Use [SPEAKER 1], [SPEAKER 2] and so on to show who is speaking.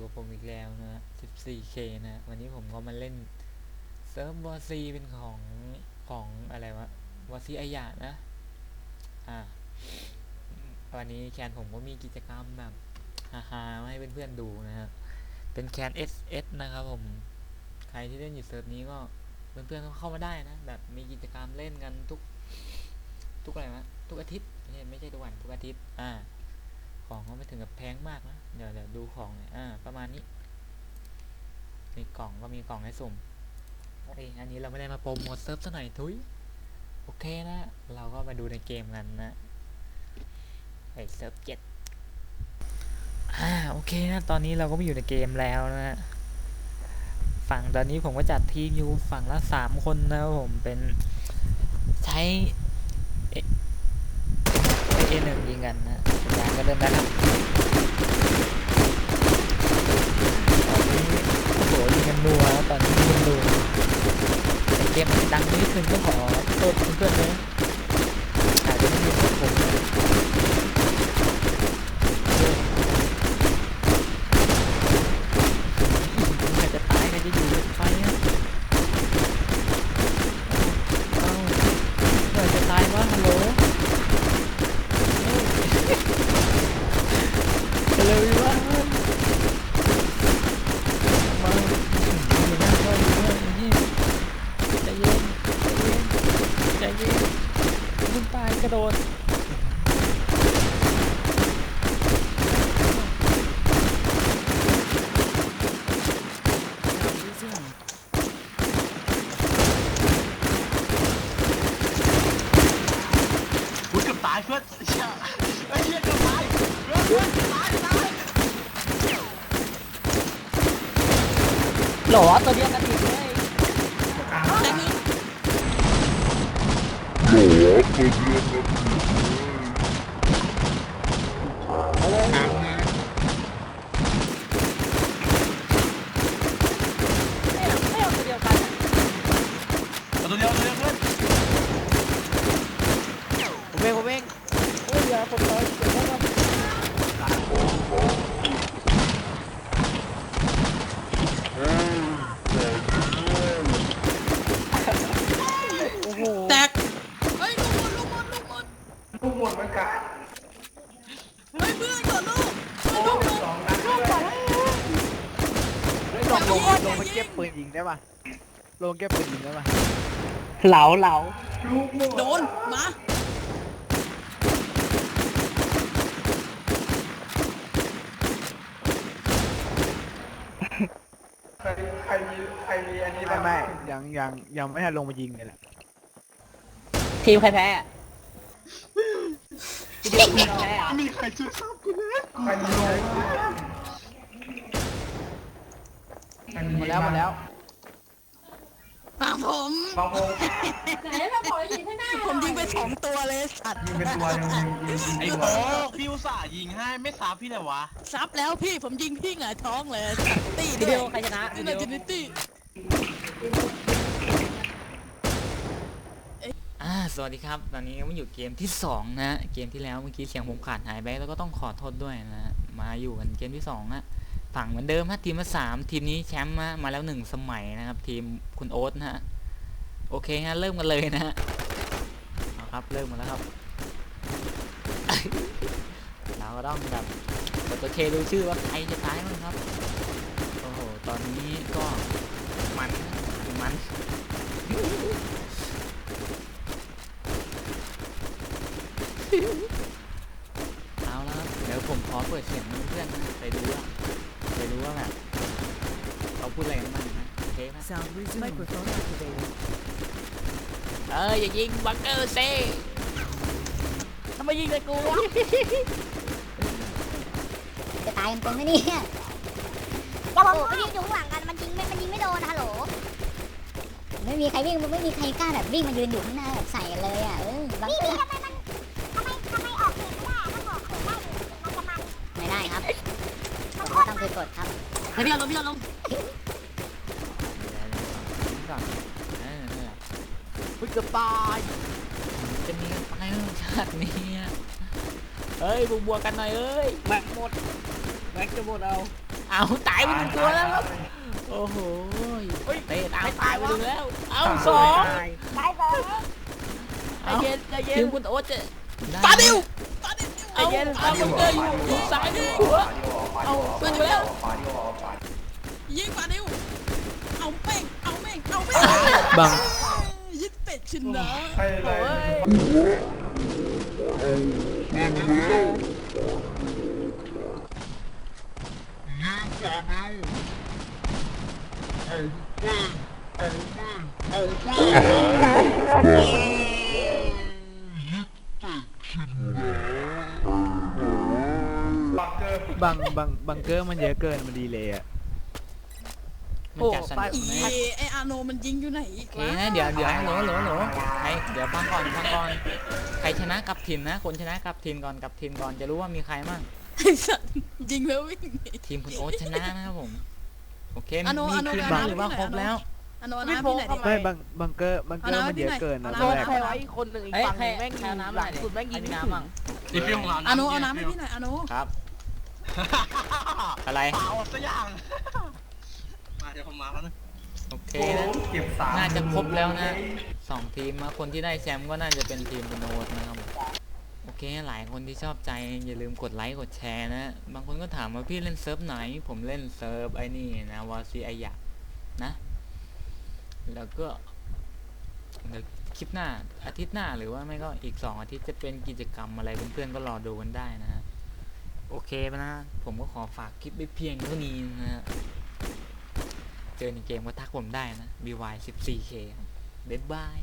[SPEAKER 1] ตัวผมอีกแล้วนะฮะ 14k นะ วันนี้ผมก็มาเล่นเซิร์ฟวอซีเป็นของของอะไรวะวอซีไอยะนะ อ่า วันนี้แคนผมก็มีกิจกรรมแบบฮาๆมาให้เพื่อนๆดูนะฮะ เป็นแคน SS นะครับผม ใครที่เล่นอยู่เซิร์ฟนี้ก็เพื่อนๆก็เข้ามาได้นะ แบบมีกิจกรรมเล่นกันทุก ทุกอะไรวะทุกอาทิตย์ไม่ใช่ไม่ใช่ทุกวันทุกอาทิตย์ อ่า ของก็ไม่ถึงกับแพงมากนะ เดี๋ยวเดี๋ยวดูของหน่อยอ่าประมาณนี้มีกล่องก็มีกล่องให้สุ่มเอ้ยอันนี้เราไม่ได้มาโปรโมทเซิร์ฟซะหน่อยทุยโอเคนะ เราก็มาดูในเกมกันนะไอเซิร์ฟเจ็ดอ่าโอเคนะ ตอนนี้เราก็มาอยู่ในเกมแล้วนะฝั่งตอนนี้ผมก็จัดทีมอยู่ฝั่งละสามคนนะผมเป็นใช้เอเอหนึ่งยิงกันนะสัญญาณก็เริ่มแล้วครับตอนนี้โอ้โหยิงกันนัวแล้วตอนนี้ยิงกันนัวแต่เกมมันดังนี้ขึ้นก็ขอโทษเพื่อนๆนะอาจจะไม่มีพวกผมนะใครจะตายใครจะอยู่ไฟนะเอ้าเมื่อไหร่จะตายวะฮัลโหล เร็วดีวะมาอยู่หน้าก็อยู่ด้วยนี่ใจเย็นใจเย็นใจเย็นมึงตายกระโดด
[SPEAKER 2] กูเกือบตายเพื่อนเชี่ยไอ้เหี้ยเกือบตายเพื่อนเพื่อนตายตาย
[SPEAKER 3] หรอตัวเดียวกันอีกเลยไม่เอาไม่เอาตัวเดียวกัน
[SPEAKER 2] เอาตัวเดียวตัวเดียวเพื่อน
[SPEAKER 3] ผมเองผมเองโอ้ยอย่าผมร้อยเดี๋ยวนะครับโอ้โห
[SPEAKER 4] แตกเฮ้ยลูกหมดลูกหมดลูก หมด
[SPEAKER 5] ลูกหมดมันกัด
[SPEAKER 4] เฮ้ยเพื่อนก่อนลูกเฮ้ยลูกหมด
[SPEAKER 5] สองนัดด้วย
[SPEAKER 3] เฮ้ยลงลงลงไปเก็บปืนยิงได้ป่ะลงเก็บปืนยิงได้ป่ะเหลาเหลา
[SPEAKER 5] ลูกหมด
[SPEAKER 4] โดนมา
[SPEAKER 5] ใครใครมีใครมีอันนี้
[SPEAKER 3] ไม่
[SPEAKER 5] บ้าง
[SPEAKER 3] ไม่ยังยังยังไม่ทันลงมายิงเลยแหละ
[SPEAKER 6] ทีมใครแพ้อะ มีใคร
[SPEAKER 2] ช่วยซับกูเลย
[SPEAKER 5] ใครมีลงใครมี
[SPEAKER 3] หมดแล้วหมดแล้ว
[SPEAKER 4] ฟังผม
[SPEAKER 5] บางพง
[SPEAKER 4] ผมยิงไปสองตัวเลยสัตว์
[SPEAKER 5] ยิงเป็นตัวยิงยิงยิง
[SPEAKER 2] ไอ้
[SPEAKER 5] ตัว
[SPEAKER 2] โอ้พี่อุตส่าห์ยิงให้ไม่ซับพี่เลยวะ
[SPEAKER 4] ซับแล้วพี่ผมยิงพี่หงายท้องเลยตี
[SPEAKER 6] เดี
[SPEAKER 4] ย
[SPEAKER 6] วใครชนะที
[SPEAKER 4] นี่นะจินิตี้
[SPEAKER 1] สวัสดีครับ ตอนนี้มาอยู่เกมที่สองนะ เกมที่แล้วเมื่อกี้เสียงผมขาดหายไปแล้วก็ต้องขอโทษด้วยนะ มาอยู่กันเกมที่สองนะฝั่งเหมือนเดิมฮะทีมละสามทีมนี้แชมป์มาแล้วหนึ่งสมัยนะครับ ทีมคุณโอ๊ตนะฮะโอเคฮะเริ่มกันเลยนะฮะเอาครับเริ่มมาแล้วครับ เราก็ต้องแบบกดตัวเคดูชื่อว่าใครจะตายบ้งครับโอ้โหตอนนี้ก็มันมัน เอาแล้วครับเดี๋ยวผมขอเปิดเสียงเพื่อนๆนะไปดูว่าไปดูว่าแบบเขาพูดอะไรกันบ้างนะโอเคไหม
[SPEAKER 6] Microphone activated
[SPEAKER 1] เอออย่ายิงบังเกอร์เซ่
[SPEAKER 6] ทำไมยิงเลยกูวะ
[SPEAKER 7] จะตายกันเป็นไหมเนี่ยอย่าบอกว่ายิงอยู่ข้างหลังกันมันยิงไม่มันยิงไม่โดนนะฮัลโหลไม่มีใครวิ่งไม่มีใครกล้าแบบวิ่งมายืนอยู่ข้างหน้าแบบใส่กันเลยอะเออบังเกอร์ทำไมมันทำไมทำไมออกเสียงไม่ได้ถ้าบอกเสียงได้มันจะมัน ไม่ได้ครับผม ก็ต้องคือกดครับ
[SPEAKER 6] เฮ้ยพี่เอาลงพี่เอาลง
[SPEAKER 1] เดี๋ยวๆก่อนเออนั่นแหละ
[SPEAKER 3] อุ๊ยเกือบตาย
[SPEAKER 1] จะมีกันไปไหมชาตินี้อะเฮ้ยบวกบวกๆกันหน่อยเอ้ย
[SPEAKER 6] แม็กหมดแม็กจะหมดเอา
[SPEAKER 1] เอาตายไปหนึ่งตัวแล้วครับ
[SPEAKER 5] ต
[SPEAKER 1] อ้โห
[SPEAKER 3] เฮ้ย
[SPEAKER 1] เตะตาม
[SPEAKER 3] ไม่ตาย
[SPEAKER 1] ไป
[SPEAKER 3] วะ
[SPEAKER 1] ดูแล้ว เอา
[SPEAKER 3] ตาย
[SPEAKER 1] สอง
[SPEAKER 3] ตาย
[SPEAKER 7] ตายสอง
[SPEAKER 3] ใจเย็นใจเย็
[SPEAKER 1] ที
[SPEAKER 3] น
[SPEAKER 1] มคุณโอ๊ตจะได้
[SPEAKER 4] ปาดิวปาดิว
[SPEAKER 3] ใจ เย็น
[SPEAKER 1] เอาบังเกอร์อยู่ยิงซ้ายดิหัวเอาปืนไปแล้ว
[SPEAKER 4] ยิงปาดิวเอาเป้งเอาเม่งเอาเม่ง
[SPEAKER 3] บัง
[SPEAKER 4] ยิงเป็ดชนะ
[SPEAKER 5] ใครเล
[SPEAKER 3] โอ้
[SPEAKER 5] ย
[SPEAKER 3] ย
[SPEAKER 5] บั งเกอร์
[SPEAKER 3] บังบังบังเกอร์มันเยอะเกินมันดีเลยอะ
[SPEAKER 1] มันจัดสนุก
[SPEAKER 4] อี
[SPEAKER 1] ไหม
[SPEAKER 4] ไออาโนมันยิงอยู่ไหนอีก
[SPEAKER 1] โอเคนะเดี๋ยวเดี๋ยวโหลโหลโหลใครเดี๋ยวฟังก่อนฟังก่อนใครชนะกลับถิ่นนะ คนชนะกลับถิ่นก่อนกลับถิ่นก่อนจะรู้ว่ามีใครมั่ง
[SPEAKER 4] ไอสัตว์ยิงแล้ววิ่งหนี
[SPEAKER 1] ทีมคุณโอ๊ตชนะนะครับผมโอเค
[SPEAKER 4] อโน
[SPEAKER 1] มี
[SPEAKER 4] อโน
[SPEAKER 1] คืน
[SPEAKER 4] ไป
[SPEAKER 1] บ้าง
[SPEAKER 4] หา
[SPEAKER 1] หรือว่า
[SPEAKER 4] พี่หน่อย
[SPEAKER 1] ครบแล้ว
[SPEAKER 4] อาโนน้ำพี่ไหนดิ
[SPEAKER 3] ไม่บังบังเกอร์บังเกอร์
[SPEAKER 4] เอาน้ำ
[SPEAKER 3] มันเยอะ
[SPEAKER 4] ให้หน่อย
[SPEAKER 3] เกินนะ
[SPEAKER 4] เอา
[SPEAKER 3] ตอน
[SPEAKER 4] น้ำ
[SPEAKER 3] แรก
[SPEAKER 6] ใครไว้อีกคนหนึ่งอีก
[SPEAKER 1] เอ้ย
[SPEAKER 6] ฝั่ง
[SPEAKER 1] ใคร
[SPEAKER 6] แม่ง
[SPEAKER 1] ใครเอาน้ำ
[SPEAKER 6] ห
[SPEAKER 1] มา
[SPEAKER 6] ลัง
[SPEAKER 1] หน่อย
[SPEAKER 6] สุดแม่งยิ
[SPEAKER 1] อั
[SPEAKER 6] ง
[SPEAKER 1] น
[SPEAKER 6] ไม่
[SPEAKER 1] นี้
[SPEAKER 6] ถึ
[SPEAKER 1] น้ำ
[SPEAKER 6] ง
[SPEAKER 1] มั่ง
[SPEAKER 2] นี่พี่ของเรา
[SPEAKER 4] อาโนเอาน้ำให้พี่หน่อยอาโน
[SPEAKER 1] ครับ อะไร
[SPEAKER 2] เปล่าสักอย่าง มาเดี๋ยวผมมาแล้วนะ
[SPEAKER 1] โอเค
[SPEAKER 5] โอ้
[SPEAKER 1] นะ
[SPEAKER 5] เก็บสาม
[SPEAKER 1] น่าจะครบแล้วนะสองทีมนะคนที่ได้แชมป์ก็น่าจะเป็นทีมคุณโอ๊ตนะครับผมโอเค หลายคนที่ชอบใจอย่าลืมกดไลค์กดแชร์นะ บางคนก็ถามว่าพี่เล่นเซิร์ฟไหน ผมเล่นเซิร์ฟไอ้นี่นะวอซีไอยะนะ แล้วก็เดี๋ยวคลิปหน้าอาทิตย์หน้าหรือว่าไม่ก็อีกสองอาทิตย์จะเป็นกิจกรรมอะไรเพื่อนๆก็รอดูกันได้นะฮะ โอเคปนะ ผมก็ขอฝากคลิปไว้เพียงเท่านี้นะฮะ เจอในเกมก็ทักผมได้นะ BY 14K บ๊ายบาย